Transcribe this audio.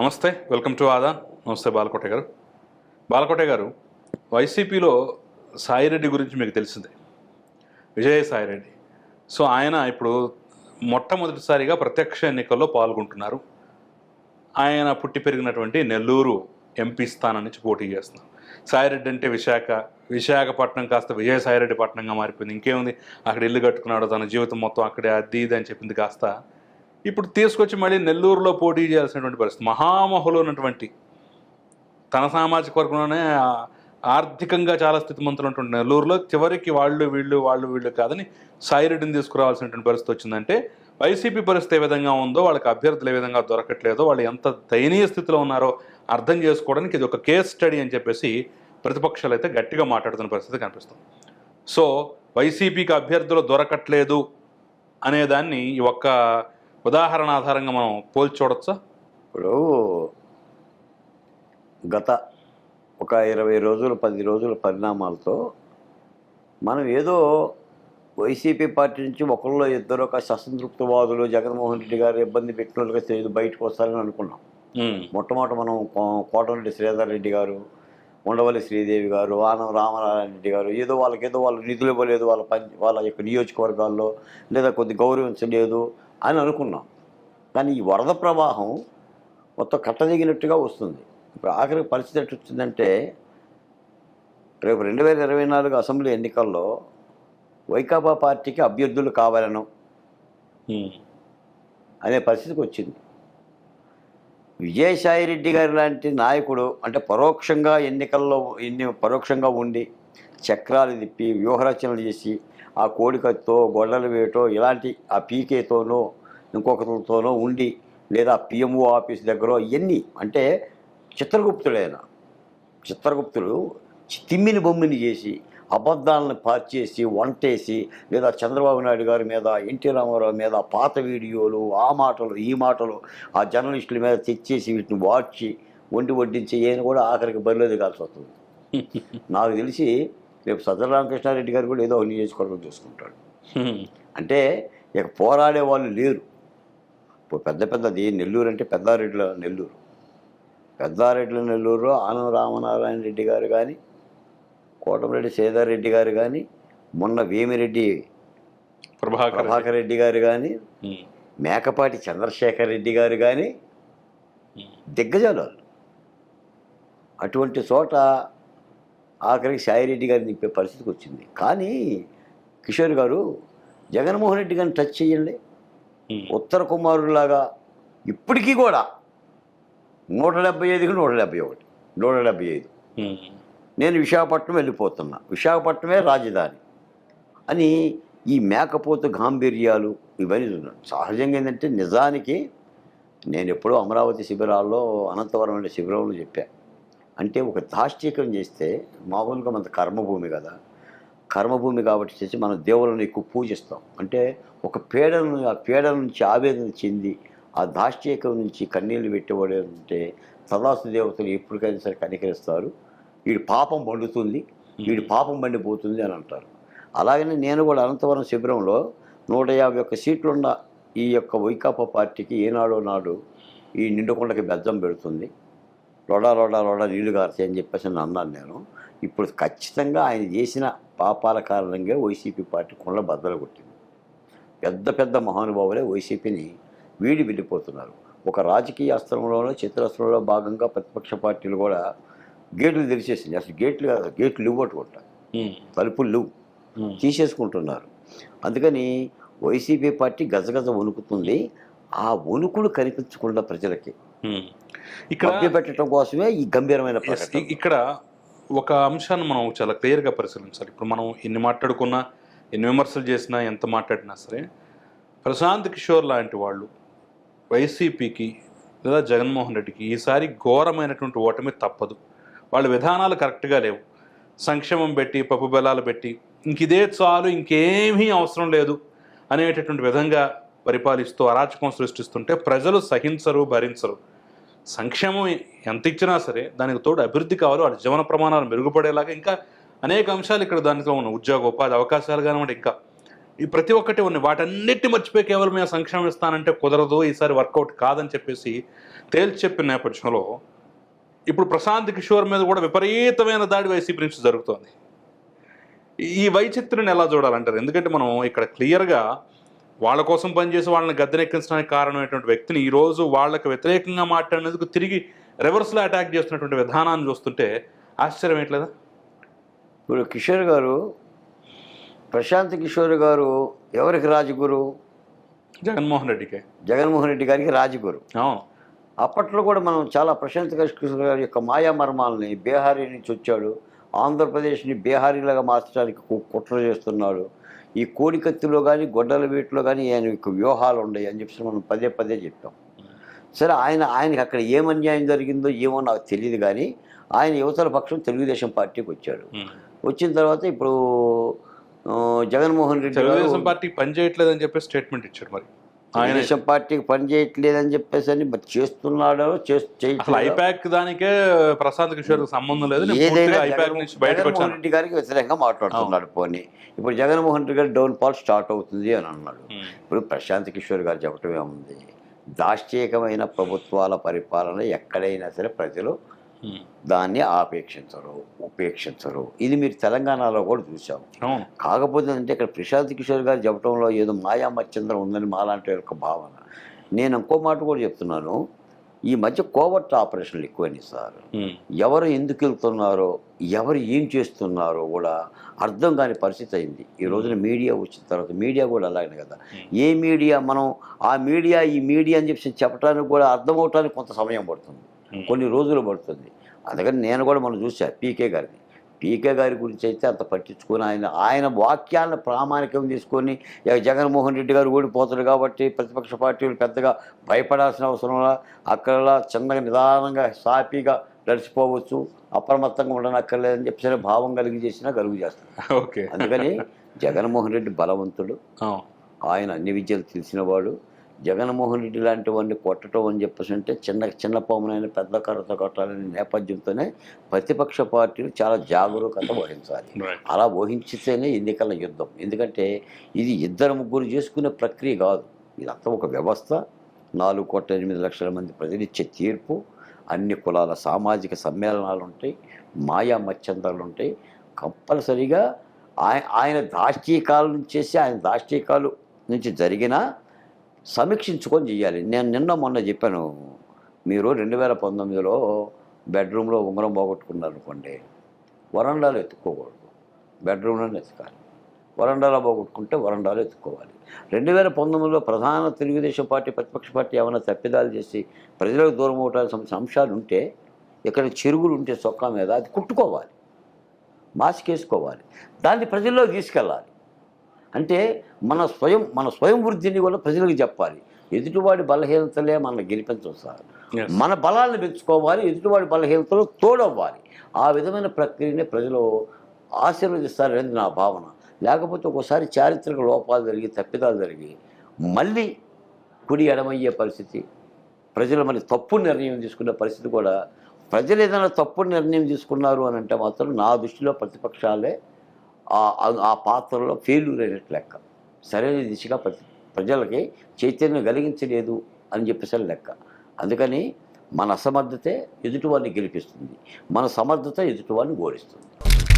నమస్తే welcome to ఆదా నమస్తే బాలకోట గారు. బాలకోట గారు వైసీపీలో సాయిరెడ్డి గురించి మీకు తెలిసిందే. విజయ సాయిరెడ్డి. సో ఆయన ఇప్పుడు మొట్టమొదటిసారిగా ప్రత్యక్ష ఎన్నికల్లో పాల్గొంటున్నారు. ఆయన పుట్టి పెరిగినటువంటి నెల్లూరు ఎంపీ స్థానం నుంచి పోటీ చేస్తున్నారు. సాయిరెడ్డి అంటే విశాఖ విశాఖపట్నం కాస్త విజయ సాయిరెడ్డి పట్టణంగా మారిపోయింది. ఇంకేముంది? అక్కడ ఇల్లు కట్టుకున్నాడు తన జీవితం మొత్తం అక్కడే అది ఇది అని చెప్పింది కాస్త ఇప్పుడు తీసుకొచ్చి మళ్ళీ నెల్లూరులో పోటీ చేయాల్సినటువంటి పరిస్థితి. మహామహులు ఉన్నటువంటి తన సామాజిక వర్గంలోనే ఆర్థికంగా చాలా స్థితిమంతులు ఉన్నటువంటి నెల్లూరులో చివరికి వాళ్ళు వీళ్ళు వాళ్ళు వీళ్ళు కాదని సాయిరెడ్డిని తీసుకురావాల్సినటువంటి పరిస్థితి వచ్చిందంటే వైసీపీ పరిస్థితి ఏ విధంగా ఉందో వాళ్ళకి అభ్యర్థులు ఏ విధంగా దొరకట్లేదో వాళ్ళు ఎంత దయనీయ స్థితిలో ఉన్నారో అర్థం చేసుకోవడానికి ఇది ఒక కేస్ స్టడీ అని చెప్పేసి ప్రతిపక్షాలు అయితే గట్టిగా మాట్లాడుతున్న పరిస్థితి కనిపిస్తుంది. సో వైసీపీకి అభ్యర్థులు దొరకట్లేదు అనేదాన్ని ఈ ఒక్క ఉదాహరణ ఆధారంగా మనం పోల్చి చూడొచ్చా? ఇప్పుడు గత ఒక ఇరవై రోజులు పది రోజుల పరిణామాలతో మనం ఏదో వైసీపీ పార్టీ నుంచి ఒకళ్ళు ఇద్దరు ఒక అసంతృప్తివాదులు జగన్మోహన్ రెడ్డి గారు ఇబ్బంది పెట్టినట్టుగా తెలియదు బయటకు వస్తారని అనుకున్నాం. మొట్టమొదట మనం కో- కోటమిరెడ్డి శ్రీధర్ రెడ్డి గారు ఉండవల్లి శ్రీదేవి గారు ఆనం రామనారాయణ రెడ్డి గారు ఏదో వాళ్ళకి ఏదో వాళ్ళు నిధులు ఇవ్వలేదు వాళ్ళ పని వాళ్ళ యొక్క నియోజకవర్గాల్లో లేదా కొద్ది గౌరవించలేదు అని అనుకున్నాం. కానీ ఈ వరద ప్రవాహం మొత్తం కట్టదిగినట్టుగా వస్తుంది. ఇప్పుడు ఆఖరి పరిస్థితి ఎట్టు వచ్చిందంటే రేపు రెండు వేల ఇరవై నాలుగు అసెంబ్లీ ఎన్నికల్లో వైకాపా పార్టీకి అభ్యర్థులు కావాలను అనే పరిస్థితికి వచ్చింది. విజయసాయి రెడ్డి గారి లాంటి నాయకుడు అంటే పరోక్షంగా ఎన్నికల్లో ఎన్ని పరోక్షంగా ఉండి చక్రాలు తిప్పి వ్యూహరచనలు చేసి ఆ కోడికత్తో గొడ్డలు వేయటో ఇలాంటి ఆ పీకేతోనో ఇంకొకరితోనో ఉండి లేదా పిఎంఓ ఆఫీస్ దగ్గర ఇవన్నీ అంటే చిత్రగుప్తుడైన చిత్రగుప్తుడు తిమ్మిని బొమ్మిని చేసి అబద్ధాలను పార్చేసి వంటేసి లేదా చంద్రబాబు నాయుడు గారి మీద ఎన్టీ రామారావు మీద పాత వీడియోలు ఆ మాటలు ఈ మాటలు ఆ జర్నలిస్టుల మీద తెచ్చేసి వీటిని వాడ్చి వండి వడ్డించి ఈయన కూడా ఆఖరికి బరిలో దిగాల్సి వస్తుంది. నాకు తెలిసి రేపు సజ్జల రామకృష్ణారెడ్డి గారు కూడా ఏదో ఒక నియోజకవర్గం చూసుకుంటాడు. అంటే ఇక పోరాడే వాళ్ళు లేరు. ఇప్పుడు పెద్ద పెద్దది నెల్లూరు అంటే పెద్దారెడ్డిల నెల్లూరు. పెద్దారెడ్డిల నెల్లూరు ఆనం రామనారాయణ రెడ్డి గారు కానీ కోటమిరెడ్డి శ్రీధర్ రెడ్డి గారు కానీ మొన్న వేమిరెడ్డి ప్రభాకర్ ప్రభాకర్ రెడ్డి గారు కానీ మేకపాటి చంద్రశేఖర్ రెడ్డి గారు కానీ దిగ్గజాలు. అటువంటి చోట ఆఖరికి సాయిరెడ్డి గారిని నింపే పరిస్థితికి వచ్చింది. కానీ కిషోర్ గారు జగన్మోహన్ రెడ్డి గారిని టచ్ చేయండి. ఉత్తర కుమారులాగా ఇప్పటికీ కూడా నూట డెబ్బై ఐదుకి నూట డెబ్బై ఒకటి నూట డెబ్బై ఐదు. నేను విశాఖపట్నం వెళ్ళిపోతున్నా. విశాఖపట్నమే రాజధాని. అని ఈ మేకపోతు గాంభీర్యాలు ఇవన్నీ ఉన్నాయి సహజంగా ఏంటంటే నిజానికి నేను ఎప్పుడో అమరావతి శిబిరాల్లో అనంతవరం అనే శిబిరంలో చెప్పా. అంటే ఒక దాష్టీకం చేస్తే మామూలుగా మన కర్మభూమి కదా. కర్మభూమి కాబట్టి చేసి మనం దేవుళ్ళని ఎక్కువ పూజిస్తాం. అంటే ఒక పీడను ఆ పీడన నుంచి ఆవేదన చెంది ఆ దాష్టీకం నుంచి కన్నీళ్ళు పెట్టేవాడు అంటే సదాసు దేవతలు ఎప్పటికైనా సరే కనికరిస్తారు. వీడి పాపం పండుతుంది వీడి పాపం పండిపోతుంది అని అంటారు. అలాగనే నేను కూడా అనంతవరం శిబిరంలో నూట యాభై ఒక్క సీట్లున్న ఈ యొక్క వైకాపా పార్టీకి ఏనాడో నాడు ఈ నిండుకొండకి బెజ్జం పెడుతుంది. లోడా లోడా లోడా నీళ్ళు కారుతాయి అని చెప్పేసి నేను అన్నాను నేను. ఇప్పుడు ఖచ్చితంగా ఆయన చేసిన పాపాల కారణంగా వైసీపీ పార్టీ కొండ బద్దలు కొట్టింది. పెద్ద పెద్ద మహానుభావులే వైసీపీని వీడి వెళ్ళిపోతున్నారు. ఒక రాజకీయ అస్త్రంలోనో చిత్రాస్త్రంలో భాగంగా ప్రతిపక్ష పార్టీలు కూడా గేట్లు తెరిచేసింది. అసలు గేట్లు కాదు గేట్లు ఇవ్వట్టుకుంటా తలుపులు లేవు. తీసేసుకుంటున్నారు. అందుకని వైసీపీ పార్టీ గజగజ వణుకుతుంది. ఆ వణుకుడు కనిపించకుండా ప్రజలకి. ఇక్కడ పెట్టడం కోసమే ఈ గంభీరమైన ఇక్కడ ఒక అంశాన్ని మనం చాలా క్లియర్గా పరిశీలించాలి. ఇప్పుడు మనం ఎన్ని మాట్లాడుకున్నా ఎన్ని విమర్శలు చేసినా ఎంత మాట్లాడినా సరే ప్రశాంత్ కిషోర్ లాంటి వాళ్ళు వైసీపీకి లేదా జగన్మోహన్ రెడ్డికి ఈసారి ఘోరమైనటువంటి ఓటమి తప్పదు. వాళ్ళ విధానాలు కరెక్ట్గా లేవు. సంక్షేమం పెట్టి పప్పు బెల్లాలు పెట్టి ఇంక ఇదే చాలు ఇంకేమీ అవసరం లేదు అనేటటువంటి విధంగా పరిపాలిస్తూ అరాచకం సృష్టిస్తుంటే ప్రజలు సహించరు భరించరు. సంక్షేమం ఎంత ఇచ్చినా సరే దానికి తోడు అభివృద్ధి కావాలి వాడి జీవన ప్రమాణాలు మెరుగుపడేలాగా ఇంకా అనేక అంశాలు ఇక్కడ దానిలో ఉన్న ఉద్యోగ ఉపాధి అవకాశాలు కానివ్వండి ఇంకా ఈ ప్రతి ఒక్కటి ఉన్నాయి వాటన్నిటి మర్చిపోయి కేవలం మేము సంక్షేమం ఇస్తానంటే కుదరదు ఈసారి వర్కౌట్ కాదని చెప్పేసి తేల్చి చెప్పిన నేపథ్యంలో ఇప్పుడు ప్రశాంత్ కిషోర్ మీద కూడా విపరీతమైన దాడి వైసీపీ నుంచి జరుగుతోంది. ఈ వైచిత్రుని ఎలా చూడాలంటారు? ఎందుకంటే మనం ఇక్కడ క్లియర్గా వాళ్ళ కోసం పనిచేసి వాళ్ళని గద్దెనెక్కించడానికి కారణమైనటువంటి వ్యక్తిని ఈరోజు వాళ్ళకి వ్యతిరేకంగా మాట్లాడినందుకు తిరిగి రివర్స్లో అటాక్ చేస్తున్నటువంటి విధానాన్ని చూస్తుంటే ఆశ్చర్యం ఏంట్లేదా? ఇప్పుడు కిషోర్ గారు ప్రశాంత్ కిషోర్ గారు ఎవరికి రాజగురు? జగన్మోహన్ రెడ్డికి. జగన్మోహన్ రెడ్డి గారికి రాజగురు. అవును. అప్పట్లో కూడా మనం చాలా ప్రశాంత్ కిషోర్ గారి యొక్క మాయా మర్మాలని బీహారీ నుంచి వచ్చాడు. ఆంధ్రప్రదేశ్ని బీహారీలాగా మార్చడానికి కుట్ర చేస్తున్నాడు ఈ కోడికత్తిలో కానీ గొడ్డల వీటిలో కానీ ఆయన వ్యూహాలు ఉన్నాయి అని చెప్పి మనం పదే పదే చెప్పాం. సరే ఆయన ఆయనకి అక్కడ ఏం అన్యాయం జరిగిందో ఏమో నాకు తెలియదు కానీ ఆయన యువతల పక్షం తెలుగుదేశం పార్టీకి వచ్చాడు. వచ్చిన తర్వాత ఇప్పుడు జగన్మోహన్ రెడ్డి తెలుగుదేశం పార్టీ పని చేయట్లేదని చెప్పి స్టేట్మెంట్ ఇచ్చాడు మరి. తెలుగుదేశం పార్టీకి పని చేయట్లేదని చెప్పేసి అని మరి చేస్తున్నాడో అసలు ఐపాక్ దానికే ప్రశాంత్ కిషోర్ సంబంధం లేదు. ఏదైనా జగన్మోహన్ రెడ్డి గారికి వ్యతిరేకంగా మాట్లాడుతున్నాడు పోనీ. ఇప్పుడు జగన్మోహన్ రెడ్డి గారి డౌన్ ఫాల్ స్టార్ట్ అవుతుంది అని అన్నాడు. ఇప్పుడు ప్రశాంత్ కిషోర్ గారు చెప్పడం ఏముంది? దాష్టీయకమైన ప్రభుత్వాల పరిపాలన ఎక్కడైనా సరే ప్రజలు. దాన్ని ఆపేక్షించరు ఉపేక్షించరు. ఇది మీరు తెలంగాణలో కూడా చూసాం కాకపోతే అంటే ఇక్కడ ప్రశాంత్ కిషోర్ గారు చెప్పడంలో ఏదో మాయా మచ్చంద్రం ఉందని మాలాంటి యొక్క భావన. నేను ఇంకో మాట కూడా చెప్తున్నాను. ఈ మధ్య కోవర్ట్ ఆపరేషన్లు ఎక్కువని సార్. ఉమ్. ఎవరు ఎందుకు వెళ్తున్నారో ఎవరు ఏం చేస్తున్నారో కూడా అర్థం కాని పరిస్థితి అయింది. ఈ రోజున మీడియా వచ్చిన తర్వాత మీడియా కూడా అలాగే కదా. ఏ మీడియా మనం ఆ మీడియా ఈ మీడియా అని చెప్పి చెప్పడానికి కూడా అర్థం అవటానికి కొంత సమయం పడుతుంది. కొన్ని రోజులు పడుతుంది. అందుకని నేను కూడా మనం చూసా పీకే గారిని. పీకే గారి గురించి అయితే అంత పట్టించుకొని. ఆయన ఆయన వాక్యాలను ప్రామాణికం తీసుకొని జగన్మోహన్ రెడ్డి గారు ఓడిపోతారు కాబట్టి ప్రతిపక్ష పార్టీలు పెద్దగా భయపడాల్సిన అవసరంలా అక్కడలా చిన్నగా నిదానంగా సాఫీగా నడిచిపోవచ్చు. అప్రమత్తంగా ఉండనక్కర్లేదని చెప్పి సరే భావం కలిగి చేసినా కలుగు చేస్తారు ఓకే. అందుకని జగన్మోహన్ రెడ్డి బలవంతుడు. ఆయన అన్ని విద్యలు తెలిసినవాడు జగన్మోహన్ రెడ్డి లాంటి వాడిని కొట్టడం అని చెప్పేసి అంటే చిన్న చిన్న పామునైన పెద్ద కర్రతో కొట్టాలనే నేపథ్యంతోనే ప్రతిపక్ష పార్టీలు చాలా జాగరూకత వహించాలి. అలా వహించితేనే ఎన్నికల యుద్ధం. ఎందుకంటే ఇది ఇద్దరు ముగ్గురు చేసుకునే ప్రక్రియ కాదు. ఇదంతా ఒక వ్యవస్థ. నాలుగు కోట్ల ఎనిమిది లక్షల మంది ప్రజలు ఇచ్చే తీర్పు. అన్ని కులాల సామాజిక సమ్మేళనాలు ఉంటాయి. మాయా మత్స్యంతాలు ఉంటాయి. కంపల్సరీగా ఆయన ఆయన దాష్టీకాల నుంచి చేసి ఆయన దాష్టీకాలు నుంచి జరిగిన సమీక్షించుకొని చేయాలి నేను నిన్న మొన్న చెప్పాను మీరు రెండు వేల పంతొమ్మిదిలో బెడ్రూమ్లో ఉంగరం పోగొట్టుకున్నారు అనుకోండి వరండాలో ఎత్తుక్కోకూడదు బెడ్రూమ్లోనే ఎత్తుకాలి వరండాలో పోగొట్టుకుంటే వరండాలో ఎత్తుకోవాలి. రెండు వేల పంతొమ్మిదిలో ప్రధాన తెలుగుదేశం పార్టీ ప్రతిపక్ష పార్టీ ఏమైనా తప్పిదాలు చేసి ప్రజలకు దూరం అవడానికి అంశాలు ఉంటే ఇక్కడ చెరుగులు ఉంటే చొక్కా మీద అది కుట్టుకోవాలి. మాస్క్ వేసుకోవాలి. దాన్ని ప్రజల్లో తీసుకెళ్ళాలి. అంటే మన స్వయం మన స్వయం వృద్ధిని కూడా ప్రజలకు చెప్పాలి. ఎదుటివాడి బలహీనతలే మనల్ని గెలిపించవు సార్. మన బలాలను పెంచుకోవాలి ఎదుటివాడి బలహీనతలు తోడవ్వాలి. ఆ విధమైన ప్రక్రియని ప్రజలు ఆశీర్వదిస్తారనేది నా భావన. లేకపోతే ఒకసారి చారిత్రక లోపాలు జరిగి తప్పిదాలు జరిగి మళ్ళీ కుడి ఎడమయ్యే పరిస్థితి ప్రజలు మళ్ళీ తప్పు నిర్ణయం తీసుకునే పరిస్థితి కూడా ప్రజలు ఏదైనా తప్పు నిర్ణయం తీసుకున్నారు అని అంటే మాత్రం నా దృష్టిలో ప్రతిపక్షాలే ఆ- ఆ- పాత్రలో ఫెయిల్యూర్ అయినట్టు లెక్క. సరైన దిశగా ప్రజలకి చైతన్యం కలిగించలేదు అని చెప్పేసి లెక్క. అందుకని మన అసమర్థతే ఎదుటివాడిని గెలిపిస్తుంది. మన సమర్థత ఎదుటివాడిని ఓడిస్తుంది.